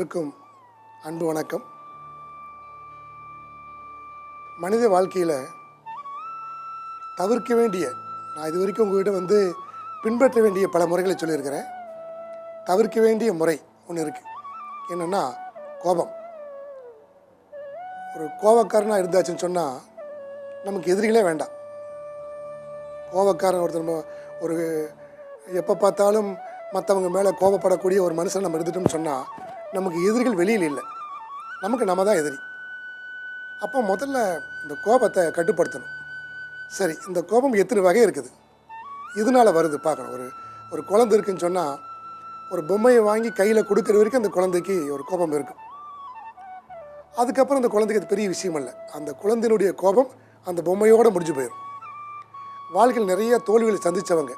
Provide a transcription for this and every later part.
அனைவருக்கும் அன்பு வணக்கம். மனித வாழ்க்கையில் தவிர்க்க வேண்டிய நான் இது வரைக்கும் உங்கள்கிட்ட வந்து பின்பற்ற வேண்டிய பல முறைகளை சொல்லியிருக்கிறேன். தவிர்க்க வேண்டிய முறை ஒன்று இருக்குது என்னென்னா கோபம். ஒரு கோபக்காரனாக இருந்தாச்சுன்னு சொன்னால் நமக்கு எதிரிகளே வேண்டாம். கோபக்காரன் ஒருத்தர் ஒரு எப்போ பார்த்தாலும் மற்றவங்க மேலே கோபப்படக்கூடிய ஒரு மனுஷன் நம்ம இருந்துட்டோம்னு சொன்னால் நமக்கு எதிரிகள் வெளியில் இல்லை. நமக்கு நம்ம தான் எதிரி. அப்போ முதல்ல இந்த கோபத்தை கட்டுப்படுத்தணும். சரி இந்த கோபம் எத்தனை வகை இருக்குது? இதனால் வருது பார்க்கணும். ஒரு ஒரு குழந்தை இருக்குன்னு சொன்னால் ஒரு பொம்மையை வாங்கி கையில் கொடுக்குற வரைக்கும் அந்த குழந்தைக்கு ஒரு கோபம் இருக்கும் அதுக்கப்புறம் அந்த குழந்தைக்கு அது பெரிய விஷயம் இல்லை. அந்த குழந்தையினுடைய கோபம் அந்த பொம்மையோடு முடிஞ்சு போயிடும் வாழ்க்கையில் நிறைய தோல்விகளை சந்தித்தவங்க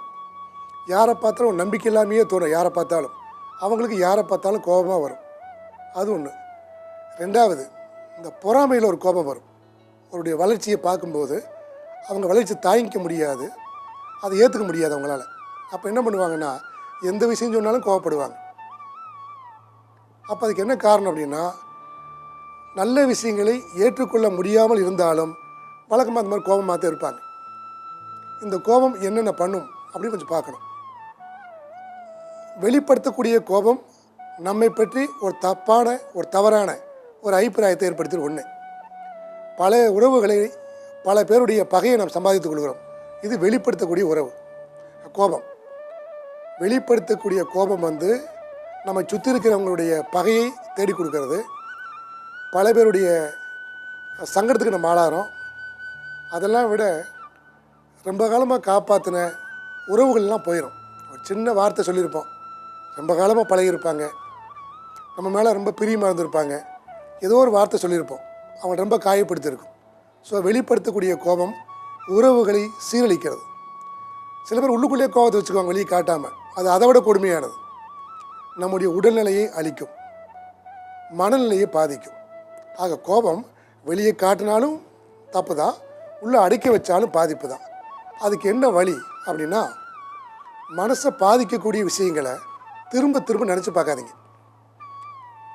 யாரை பார்த்தாலும் ஒரு நம்பிக்கை இல்லாமையே தோணும் யாரை பார்த்தாலும். அவங்களுக்கு யாரை பார்த்தாலும் கோபமாக வரும். அது ஒன்று ரெண்டாவது இந்த பொறாமையில் ஒரு கோபம் வரும். அவருடைய வளர்ச்சியை பார்க்கும்போது அவங்க வளர்ச்சி தாங்கிக்க முடியாது. அதை ஏற்றுக்க முடியாது அவங்களால. அப்போ என்ன பண்ணுவாங்கன்னா எந்த விஷயம் சொன்னாலும் கோவப்படுவாங்க. அப்போ அதுக்கு என்ன காரணம் அப்படின்னா நல்ல விஷயங்களை ஏற்றுக்கொள்ள முடியாமல் இருந்தாலும் வழக்கமாக அந்த மாதிரி கோபமாக தான் இருப்பாங்க. இந்த கோபம் என்னென்ன பண்ணும் அப்படின்னு கொஞ்சம் பார்க்கணும். வெளிப்படுத்தக்கூடிய கோபம் நம்மை பற்றி ஒரு தப்பான ஒரு தவறான ஒரு அபிப்பிராயத்தை ஏற்படுத்துகிற ஒன்று பல உறவுகளை பல பேருடைய பகையை நாம் சம்பாதித்துக் கொள்கிறோம். இது வெளிப்படுத்தக்கூடிய உறவு. கோபம். வெளிப்படுத்தக்கூடிய கோபம் வந்து நம்ம சுற்றி இருக்கிறவங்களுடைய பகையை தேடி கொடுக்கறது. பல பேருடைய சங்கடத்துக்கு நம்ம ஆளாகிறோம். அதெல்லாம் விட ரொம்ப காலமாக காப்பாற்றின உறவுகள்லாம் போயிடும் ஒரு சின்ன வார்த்தை சொல்லியிருப்போம். ரொம்ப காலமாக பழகியிருப்பாங்க. நம்ம மேலே ரொம்ப பிரியமாக இருந்திருப்பாங்க. ஏதோ ஒரு வார்த்தை சொல்லியிருப்போம். அவங்க ரொம்ப காயப்படுத்தியிருக்கும். ஸோ வெளிப்படுத்தக்கூடிய கோபம் உறவுகளை சீரழிக்கிறது. சில பேர் உள்ளுக்குள்ளேயே கோபத்தை வச்சுக்குவாங்க வெளியே காட்டாமல் அது அதை விட கொடுமையானது. நம்முடைய உடல்நிலையை அழிக்கும். மனநிலையை பாதிக்கும். ஆக கோபம் வெளியே காட்டினாலும் தப்பு தான் உள்ளே அடைக்க வச்சாலும் பாதிப்பு தான் அதுக்கு என்ன வழி அப்படின்னா மனசை பாதிக்கக்கூடிய விஷயங்களை திரும்ப திரும்ப நினச்சி பார்க்காதீங்க.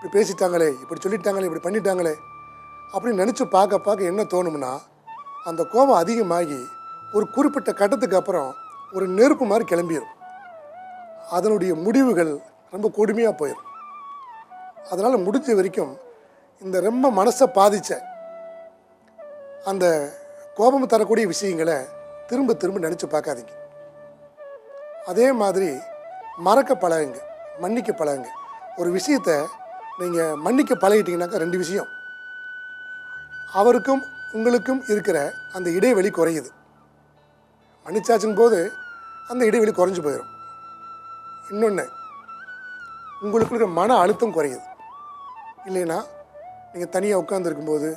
இப்படி பேசிட்டாங்களே இப்படி சொல்லிட்டாங்களே இப்படி பண்ணிட்டாங்களே அப்படின்னு நினச்சி பார்க்க பார்க்க என்ன தோணும்னா அந்த கோபம் அதிகமாகி ஒரு குறிப்பிட்ட கட்டத்துக்கு அப்புறம் ஒரு நெருப்பு மாதிரி கிளம்பிடும் அதனுடைய முடிவுகள் ரொம்ப கொடுமையாக போயிடும் அதனால் முடிஞ்ச வரைக்கும் இந்த ரொம்ப மனசை பாதித்த அந்த கோபம் தரக்கூடிய விஷயங்களை திரும்ப திரும்ப நினச்சி பார்க்காதீங்க. அதே மாதிரி மறக்க பழகுங்க மன்னிக்க பழகுங்க. ஒரு விஷயத்தை நீங்கள் மன்னிக்க பழகிட்டீங்கன்னாக்கா ரெண்டு விஷயம். அவருக்கும் உங்களுக்கும் இருக்கிற அந்த இடைவெளி குறையுது. மன்னிச்சாச்சும் போது அந்த இடைவெளி குறைஞ்சி போயிடும் இன்னொன்று உங்களுக்கு இருக்கிற மன அழுத்தம் குறையுது. இல்லைன்னா நீங்கள் தனியாக உட்காந்துருக்கும்போது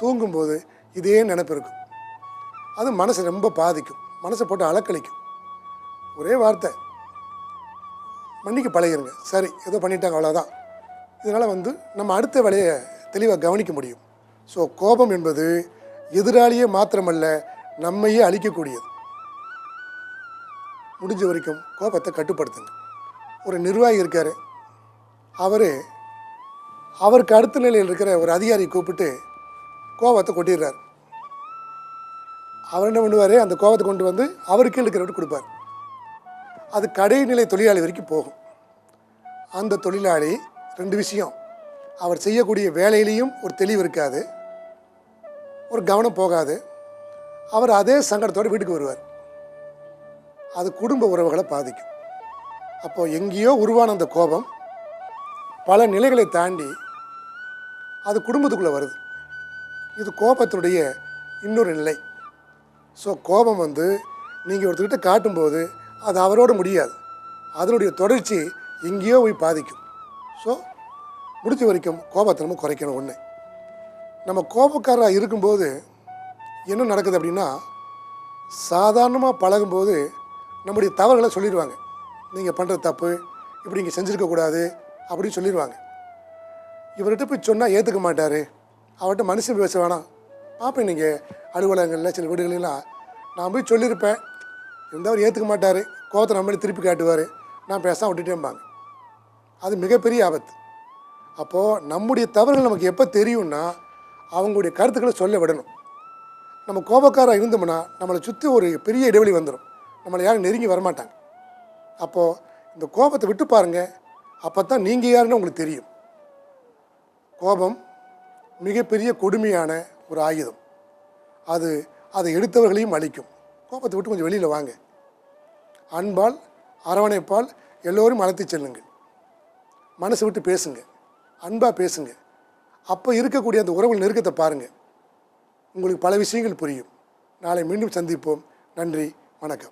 தூங்கும்போது இதே நினப்பு இருக்கும். அது மனசை ரொம்ப பாதிக்கும். மனசை போட்டு அலக்களிக்கும் ஒரே வார்த்தை மன்னிக்க பழகிருங்க. சரி ஏதோ பண்ணிட்டாங்க அவ்வளோதான் இதனால் வந்து நம்ம அடுத்த வேலையை தெளிவாக கவனிக்க முடியும். ஸோ கோபம் என்பது எதிராளியே மாத்திரமல்ல நம்மையே அழிக்கக்கூடியது. முடிஞ்ச வரைக்கும் கோபத்தை கட்டுப்படுத்துங்க. ஒரு நிர்வாகி இருக்கார். அவர் அவருக்கு அடுத்த நிலையில் இருக்கிற ஒரு அதிகாரியை கூப்பிட்டு கோபத்தை கொட்டிடுறார். அவர் என்ன பண்ணுவார்? அந்த கோபத்தை கொண்டு வந்து அவருக்கு இருக்கிறவர்கிட்ட கொடுப்பார். அது கடைநிலை தொழிலாளி வரைக்கும் போகும். அந்த தொழிலாளி ரெண்டு விஷயம். அவர் செய்யக்கூடிய வேலையிலையும் ஒரு தெளிவு இருக்காது. ஒரு கவனம் போகாது. அவர் அதே சங்கடத்தோடு வீட்டுக்கு வருவார். அது குடும்ப உறவுகளை பாதிக்கும். அப்போது எங்கேயோ உருவான அந்த கோபம் பல நிலைகளை தாண்டி அது குடும்பத்துக்குள்ளே வருது. இது கோபத்தினுடைய இன்னொரு நிலை. ஸோ கோபம் வந்து நீங்கள் ஒருத்தர்கிட்ட காட்டும்போது அது அவரோட முடியாது. அதனுடைய தொடர்ச்சி எங்கேயோ போய் பாதிக்கும். ஸோ முடிஞ்ச வரைக்கும் கோபத்தை நம்ம குறைக்கணும் ஒன்று நம்ம கோபக்காரராக இருக்கும்போது என்ன நடக்குது அப்படின்னா சாதாரணமாக பழகும்போது நம்முடைய தவறுகளை சொல்லிடுவாங்க. நீங்கள் பண்ணுற தப்பு இப்படி நீங்கள் செஞ்சுருக்கக்கூடாது அப்படின்னு சொல்லிடுவாங்க. இவர்கிட்ட போய் சொன்னால் ஏற்றுக்க மாட்டார். அவர்கிட்ட மனுஷன் பேச வேணாம். பார்ப்பேன் நீங்கள் அலுவலகங்களில் சில வீடுகளெலாம் நான் போய் சொல்லியிருப்பேன். இருந்தால் அவர் ஏற்றுக்க மாட்டார். கோபத்தை நம்மளே திருப்பி காட்டுவார். நான் பேசாம விட்டுட்டேன்பாங்க அது மிகப்பெரிய ஆபத்து. அப்போது நம்முடைய தவறுகள் நமக்கு எப்போ தெரியும்னா அவங்களுடைய கருத்துக்களை சொல்ல விடணும். நம்ம கோபக்காராக இருந்தோம்னா நம்மளை சுற்றி ஒரு பெரிய இடைவெளி வந்துடும் நம்மளை யாரும் நெருங்கி வரமாட்டாங்க. அப்போது இந்த கோபத்தை விட்டு பாருங்கள் அப்போ தான் நீங்கள் யாருன்னு உங்களுக்கு தெரியும். கோபம் மிகப்பெரிய கொடுமையான ஒரு ஆயுதம். அது அதை எடுத்தவர்களையும் அழிக்கும். கோபத்தை விட்டு கொஞ்சம் வெளியில் வாங்க. அன்பால் அரவணைப்பால் எல்லோரும் அழைத்து செல்லுங்கள். மனசு விட்டு பேசுங்கள் அன்பாக பேசுங்க. அப்போ இருக்கக்கூடிய அந்த உறவுகள் நெருக்கத்தை பாருங்கள் உங்களுக்கு பல விஷயங்கள் புரியும். நாளை மீண்டும் சந்திப்போம். நன்றி. வணக்கம்.